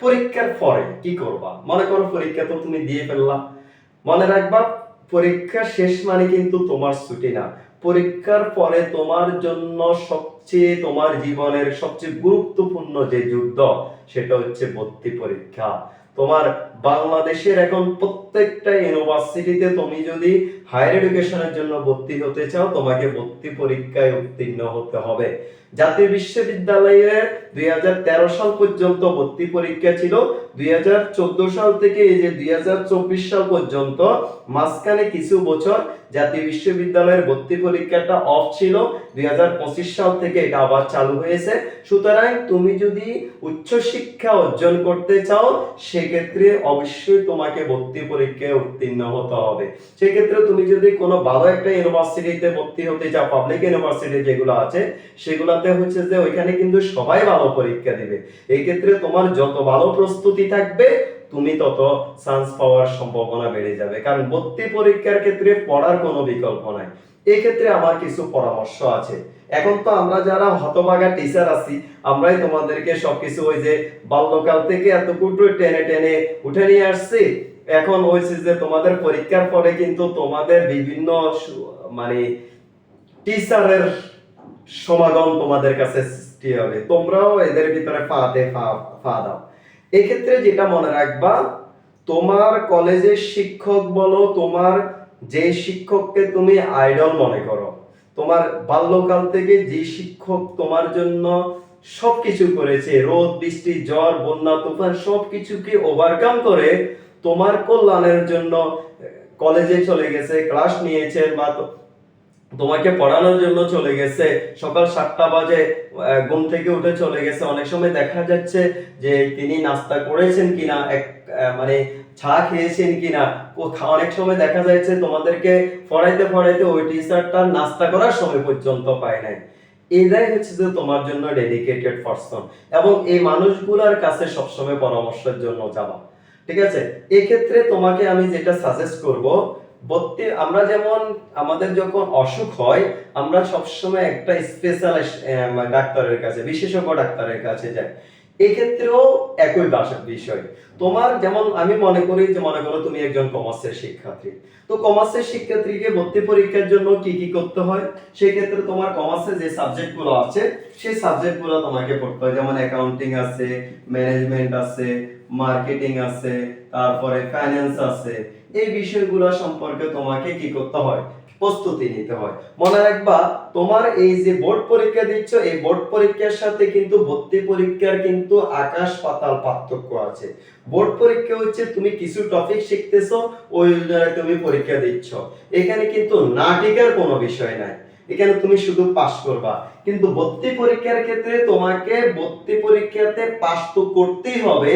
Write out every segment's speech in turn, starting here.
পরীক্ষার পরে কি করবা? মনে করো পরীক্ষা তো তুমি দিয়ে ফেললা। মনে রাখবা, পরীক্ষা শেষ মানে কিন্তু তোমার ছুটি না। পরীক্ষার পরে তোমার জন্য সবচেয়ে তোমার জীবনের সবচেয়ে গুরুত্বপূর্ণ যে যুদ্ধ, সেটা হচ্ছে ভর্তি পরীক্ষা। তোমার বাংলাদেশের এখন প্রত্যেকটা ইউনিভার্সিটিতে তুমি যদি হায়ার এডুকেশনের জন্য ভর্তি হতে চাও, তোমাকে ভর্তি পরীক্ষায় উত্তীর্ণ হতে হবে। জাতীয় বিশ্ববিদ্যালয়ে দুই সাল পর্যন্ত ভর্তি পরীক্ষা ছিল। দুই হাজার চোদ্দ সাল থেকে এই যে দুই হাজার চব্বিশ সাল পর্যন্ত মাঝখানে কিছু বছর জাতীয় বিশ্ববিদ্যালয়ের ভর্তি পরীক্ষাটা অফ ছিল। দুই হাজার পঁচিশ সাল থেকে এটা আবার চালু হয়েছে। সুতরাং তুমি যদি উচ্চ শিক্ষা অর্জন করতে চাও, সেক্ষেত্রে অবশ্যই তোমাকে ভর্তি পরীক্ষায় উত্তীর্ণ হতে হবে। সেক্ষেত্রে তুমি যদি কোনো ভালো একটা ইউনিভার্সিটিতে ভর্তি হতে চাও পাবলিক ইউনিভার্সিটি যেগুলো আছে সেগুলোতে হচ্ছে যে ওইখানে কিন্তু সবাই ভালো পরীক্ষা দিবে। এই ক্ষেত্রে তোমার যত ভালো প্রস্তুতি থাকবে, তুমি তত চান্স পাওয়ার সম্ভাবনা বেড়ে যাবে। কারণ ভর্তি পরীক্ষার ক্ষেত্রে পড়ার কোনো বিকল্প নাই। এক্ষেত্রে আমার কিছু পরামর্শ আছে। এখন তো আমরা যারা হতভাগা টিচার আছি, আমরাই তোমাদেরকে সবকিছু ওই যে বাল্যকাল থেকে এত কুটু টেনে টেনে উঠে নিয়ে আসছি। এখন হয়েছে যে তোমাদের পরীক্ষার পরে কিন্তু তোমাদের বিভিন্ন মানে টিচারের সমাগম তোমাদের কাছে সৃষ্টি হবে। তোমরাও এদের ভিতরে ফা ফা দাও। এক্ষেত্রে যেটা মনে রাখবা, তোমার কলেজের শিক্ষক বলো, তোমার যে শিক্ষককে তুমি আইডল মনে করো, তোমার বাল্যকাল থেকে যে শিক্ষক তোমার জন্য সবকিছু করেছে, রোদ, বৃষ্টি, জ্বর, বন্যা, তুফান, সবকিছুকে ওভারকাম করে তোমার কল্যাণের জন্য কলেজে চলে গেছে ক্লাস নিয়েছেন বা তোমাকে পড়ানোর জন্য চলে গেছে। সকাল সাতটা বাজে ঘুম থেকে উঠে চলে গেছে। অনেক সময় দেখা যাচ্ছে যে তিনি নাস্তা করেছেন কিনা, এক মানে চা খেয়েছেন কিনা। অনেক সময় দেখা যাচ্ছে তোমাদেরকে পড়াইতে পড়াইতে ওই টিচারটা নাস্তা করার সময় পর্যন্ত পায় নাই। এরাই হচ্ছে যে তোমার জন্য ডেডিকেটেড পার্সন এবং এই মানুষগুলোর কাছে সবসময় পরামর্শের জন্য যাবা ঠিক আছে? এক্ষেত্রে তোমাকে আমি যেটা সাজেস্ট করব ভর্তি আমরা যেমন, আমাদের যখন অসুখ হয়, আমরা সবসময় একটা স্পেশালিস্ট ডাক্তারের কাছে, বিশেষজ্ঞ ডাক্তারের কাছে যাই। এক্ষেত্রেও একই বাসার বিষয়। তোমার যেমন, আমি মনে করি যে, মনে করো তুমি একজন কমার্সের শিক্ষার্থী। তো কমার্সের শিক্ষার্থীকে ভর্তি পরীক্ষার জন্য কি কি করতে হয়? সেক্ষেত্রে তোমার কমার্সের যে সাবজেক্টগুলো আছে, সেই সাবজেক্টগুলো তোমাকে পড়তে হয়। যেমন অ্যাকাউন্টিং আছে ম্যানেজমেন্ট আছে মার্কেটিং আছে, তারপরে ফাইন্যান্স আছে। এই বিষয়গুলো সম্পর্কে তোমাকে কি করতে হয়? প্রস্তুতি নিতে হয়। মনে রাখবা, তোমার এই যে বোর্ড পরীক্ষা দিচ্ছ, এই বোর্ড পরীক্ষার সাথে কিন্তু ভর্তি পরীক্ষার কিন্তু আকাশ পাতাল পার্থক্য আছে। বোর্ড পরীক্ষা হচ্ছে, তুমি কিছু টপিক শিখতেছো, ওই তুমি পরীক্ষা দিচ্ছ। এখানে কিন্তু নাটিকার কোনো বিষয় নাই। এখানে তুমি শুধু পাস করবা। কিন্তু ভর্তি পরীক্ষার ক্ষেত্রে তোমাকে ভর্তি পরীক্ষাতে পাস তো করতেই হবে।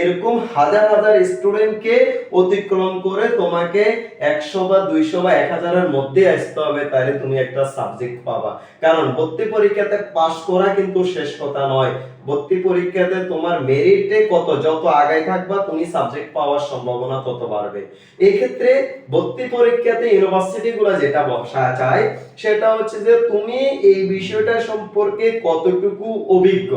এরকম হাজার হাজার স্টুডেন্টকে অতিক্রম করে তোমাকে একশো বা দুইশো বা এক হাজারের মধ্যে আসতে হবে, তাহলে তুমি একটা সাবজেক্ট পাবা। কারণ ভর্তি পরীক্ষাতে পাস করা কিন্তু শেষ কথা নয়। ভর্তি পরীক্ষাতে তোমার মেরিটে কত, যত আগায় থাকবা, তুমি সাবজেক্ট পাওয়ার সম্ভাবনা তত বাড়বে। এক্ষেত্রে ভর্তি পরীক্ষাতে ইউনিভার্সিটি গুলা যেটা বসা চায় সেটা হচ্ছে যে তুমি এই বিষয়টা সম্পর্কে কতটুকু অভিজ্ঞ?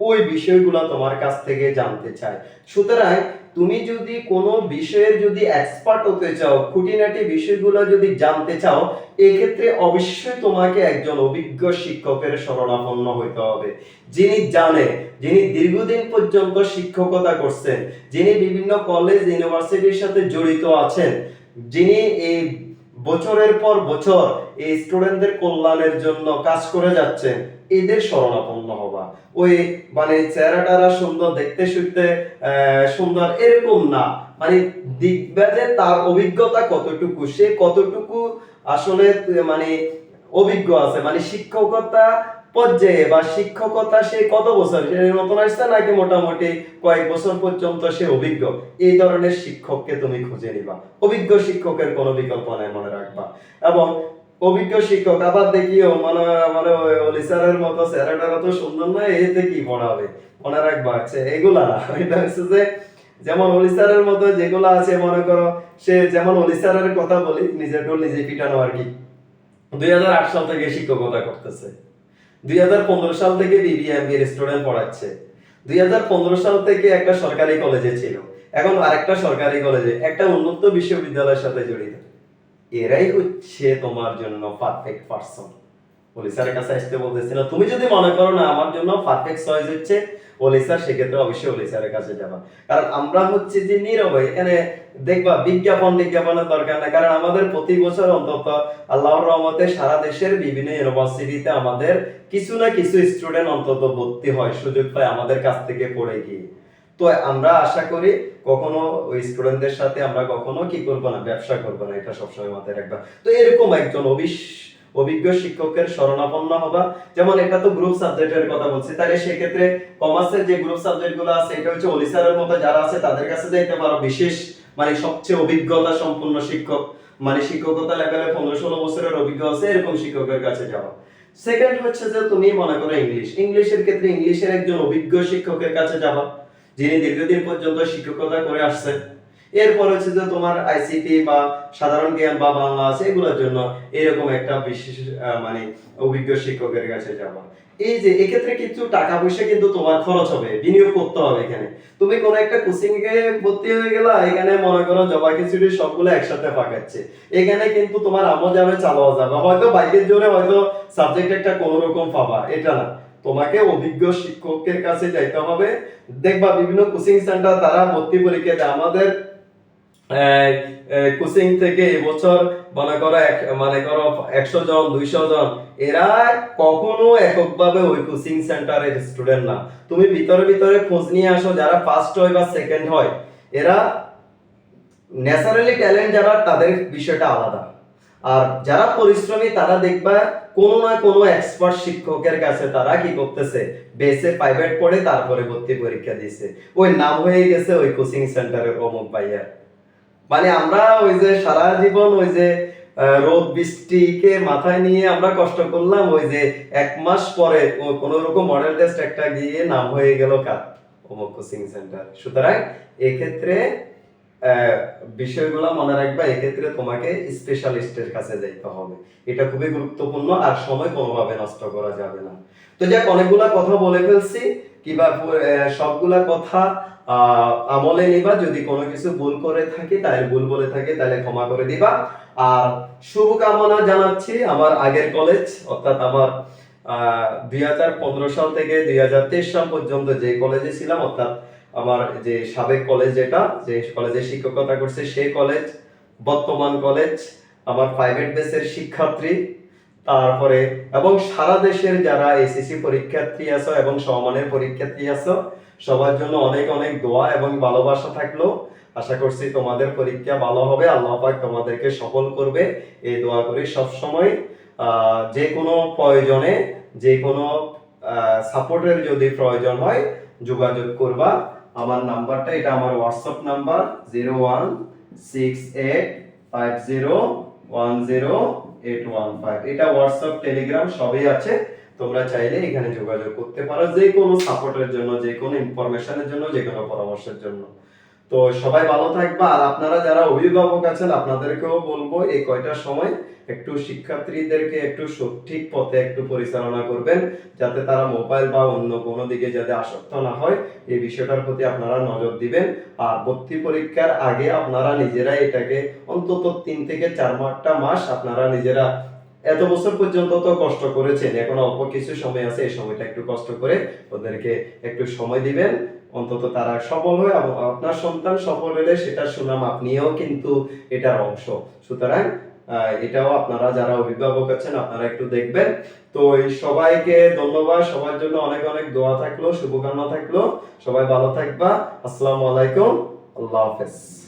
ওই বিষয়গুলো তোমার কাছ থেকে জানতে চায় সুতরাং তুমি যদি কোনো বিষয়ে যদি এক্সপার্ট হতে চাও, খুঁটিনাটি বিষয়গুলো যদি জানতে চাও, এক্ষেত্রে অবশ্যই তোমাকে একজন অভিজ্ঞ শিক্ষকের শরণাপন্ন হইতে হবে। যিনি জানে, যিনি দীর্ঘদিন পর্যন্ত শিক্ষকতা করছেন, যিনি বিভিন্ন কলেজ ইউনিভার্সিটির সাথে জড়িত আছেন, যিনি এই বছরের পর বছর এই স্টুডেন্টদের কল্যাণের জন্য কাজ করে যাচ্ছেন এদের শরণাপন্ন হবা ওই মানে চেহারাটারা সুন্দর, দেখতে শুনতে সুন্দর এরকম না। মানে দেখবে যে তার অভিজ্ঞতা কতটুকু, সে কতটুকু আসলে মানে অভিজ্ঞ আছে। মানে শিক্ষকতা পর্যায়ে বা শিক্ষকতা সে কত বছর? সে নতুন আসছে নাকি মোটামুটি কয়েক বছর পর্যন্ত সে অভিজ্ঞ? এই ধরনের শিক্ষককে তুমি খুঁজে নিবা। অভিজ্ঞ শিক্ষকের কোনো বিকল্প নাই মনে রাখবা। এবং অভিজ্ঞ শিক্ষক আবার দেখিও মানে মানে স্যারের মতো তো সুন্দর না, এতে কি পড়াবে মনে রাখবা আছে এগুলা না। এটা হচ্ছে যে, যেমন স্যারের মতো যেগুলো আছে, মনে করো, সে যেমন অলি স্যারের কথা বলি, নিজের নিজে পিটানো আর কি। দুই হাজার আট সাল থেকে শিক্ষকতা করতেছে। দুই হাজার পনেরো সাল থেকে বিবিএম এর স্টুডেন্ট পড়াচ্ছে। দুই হাজার পনেরো সাল থেকে একটা সরকারি কলেজে ছিল। এখন আরেকটা সরকারি কলেজে একটা উন্নত বিশ্ববিদ্যালয়ের সাথে জড়িত। এরাই হচ্ছে তোমার জন্য পারফেক্ট পার্সন পুলিশের কাছে আসতে বলতেছিল তুমি যদি মনে করো না, আমার জন্য পারফেক্ট চয়েস হচ্ছে ওলি সেক্ষেত্রে অবশ্যই ওলি কাছে যাবা। কারণ আমরা হচ্ছে যে নীরবে এখানে দেখবা বিজ্ঞাপন বিজ্ঞাপনের দরকার নাই। কারণ আমাদের প্রতি বছর অন্তত আল্লাহর রহমতে সারা দেশের বিভিন্ন ইউনিভার্সিটিতে আমাদের কিছু না কিছু স্টুডেন্ট অন্তত ভর্তি হয়, সুযোগ পায় আমাদের কাছ থেকে পড়ে গিয়ে। তো আমরা আশা করি কখনো ওই স্টুডেন্টদের সাথে আমরা কখনো কি করব না, ব্যবসা করব না, এটা সবসময় মাথায় রাখবা। তো এরকম একজন অবিশ অভিজ্ঞ শিক্ষকের শরণাপন্ন হবা। যেমন এটা তো গ্রুপ সাবজেক্টের কথা বলছি তাহলে সেক্ষেত্রে কমার্সের যে গ্রুপ সাবজেক্টগুলো আছে, এটা হচ্ছে অলিসারের মতো যারা আছে, তাদের কাছে যাইতে পারো বিশেষ মানে সবচেয়ে অভিজ্ঞতা সম্পন্ন শিক্ষক। মানে শিক্ষকতা লেভেলে পনেরো ষোলো বছরের অভিজ্ঞ আছে, এরকম শিক্ষকের কাছে যাওয়া সেকেন্ড হচ্ছে যে তুমি মনে করো ইংলিশ ইংলিশের ক্ষেত্রে ইংলিশের একজন অভিজ্ঞ শিক্ষকের কাছে যাবা, যিনি দীর্ঘদিন পর্যন্ত শিক্ষকতা করে আসছেন এরপর হচ্ছে যে তোমার আইসিটি বা সাধারণ জ্ঞান বা বাংলা আছে, এগুলোর জন্য এরকম একটা বিশেষ মানে অভিজ্ঞ শিক্ষকের কাছে যাবা। এই যে এক্ষেত্রে কিছু টাকা পয়সা কিন্তু তোমার খরচ হবে, বিনিয়োগ করতে হবে এখানে। তুমি কোন একটা কোচিং এ ভর্তি হয়ে গেলা, এখানে মনে করো জবা খিচুড়ি সবগুলো একসাথে পাকাচ্ছে। এখানে কিন্তু তোমার আমও যাবে, চালাও যাবে। হয়তো বাইকের জোরে হয়তো সাবজেক্ট একটা কোনো রকম পাবা, এটা না। তোমাকে অভিজ্ঞ শিক্ষকের কাছে যাইতে হবে। দেখবা বিভিন্ন কোচিং সেন্টার তারা ভর্তি পরীক্ষা দেয়। আমাদের কোচিং থেকে এবছর মনে করো এক, মনে করো একশো জন, দুইশো জন, এরা কখনো এককভাবে ওই কোচিং সেন্টারের স্টুডেন্ট না। তুমি ভিতরে ভিতরে খোঁজ নিয়ে আসো, যারা ফার্স্ট হয় বা সেকেন্ড হয়, এরা ন্যাচারালি ট্যালেন্ট যারা, তাদের বিষয়টা আলাদা। আর যারা পরিশ্রমী, তারা দেখবা কোনো না কোনো এক্সপার্ট শিক্ষকের কাছে তারা কি করতেছে? বেসে প্রাইভেট পড়ে, তারপরে ভর্তি পরীক্ষা দিছে ওই নাম হয়ে গেছে ওই কোচিং সেন্টারের অমুক ভাইয়ার মানে আমরা ওই যে সারা জীবন ওই যে রোদ, বৃষ্টিকে মাথায় নিয়ে আমরা কষ্ট করলাম, ওই যে এক মাস পরে কোন রকম মডেল টেস্ট একটা গিয়ে নাম হয়ে গেল কাজ অমুক কোচিং সেন্টার। সুতরাং এক্ষেত্রে বিষয়গুলো মনে রাখবা, এক্ষেত্রে তোমাকে স্পেশালিস্টের কাছে যাইতে হবে। এটা খুবই গুরুত্বপূর্ণ আর সময় কোনোভাবে নষ্ট করা যাবে না। তো যাক, অনেকগুলা কথা বলে ফেলছি। কিবা সবগুলা কথা আমলে নিবা। যদি কোনো কিছু ভুল করে থাকি তাহলে ভুল বলে থাকি, তাহলে ক্ষমা করে দিবা। আর শুভকামনা জানাচ্ছি আমার আগের কলেজ অর্থাৎ আমার আহ দুই হাজার পনেরো সাল থেকে দুই হাজার তেইশ সাল পর্যন্ত যে কলেজে ছিলাম, অর্থাৎ আমার যে সাবেক কলেজ যেটা, যে কলেজে শিক্ষকতা করছে সেই কলেজ বর্তমান কলেজ আমার প্রাইভেট বেসের শিক্ষার্থী, তারপরে এবং সারা দেশের যারা এসএসসি পরীক্ষার্থী আছো এবং সমানের পরীক্ষার্থী আছো, সবার জন্য অনেক অনেক দোয়া এবং ভালোবাসা থাকল। আশা করছি তোমাদের পরীক্ষা ভালো হবে। আল্লাহ পাক তোমাদেরকে সফল করবে। এই দোয়া করি সব সময় যে কোনো প্রয়োজনে, যে কোনো সাপোর্টের যদি প্রয়োজন হয়, যোগাযোগ করবা। আমার নাম্বারটা, এটা আমার WhatsApp number zero one six eight five zero one zero eight one five এটা হোয়াটসঅ্যাপ টেলিগ্রাম সবই আছে, তোমরা চাইলে এখানে যোগাযোগ করতে পারো যে কোনো সাপোর্টের জন্য যে কোনো ইনফরমেশনের জন্য যে কোনো পরামর্শের জন্য। তো সবাই ভালো থাকবা। আর আপনারা যারা অভিভাবক আছেন, আপনাদেরকেও বলব, এই কয়টা সময় একটু শিক্ষার্থীদেরকে একটু সঠিক পথে একটু পরিচালনা করবেন, যাতে তারা মোবাইল বা অন্য কোনো দিকে যাতে আসক্ত না হয়। এই বিষয়টার প্রতি আপনারা নজর দিবেন। আর ভর্তি পরীক্ষার আগে আপনারা নিজেরা এটাকে অন্তত তিন থেকে চার মাসটা মাস আপনারা নিজেরা এত বছর পর্যন্ত তো কষ্ট করেছেন, এখন অল্প কিছু সময় আছে, এই সময়টা একটু কষ্ট করে ওদেরকে একটু সময় দিবেন। অন্তত তারা সফল হয়ে আপনার সন্তান সফল হলে সেটার সুনাম আপনিও কিন্তু এটার অংশ। সুতরাং এটাও আপনারা যারা অভিভাবক আছেন, আপনারা একটু দেখবেন। তো এই সবাইকে ধন্যবাদ। সবার জন্য অনেক অনেক দোয়া থাকল, শুভকামনা থাকল। সবাই ভালো থাকবা। আসসালামু আলাইকুম। আল্লাহ হাফেজ।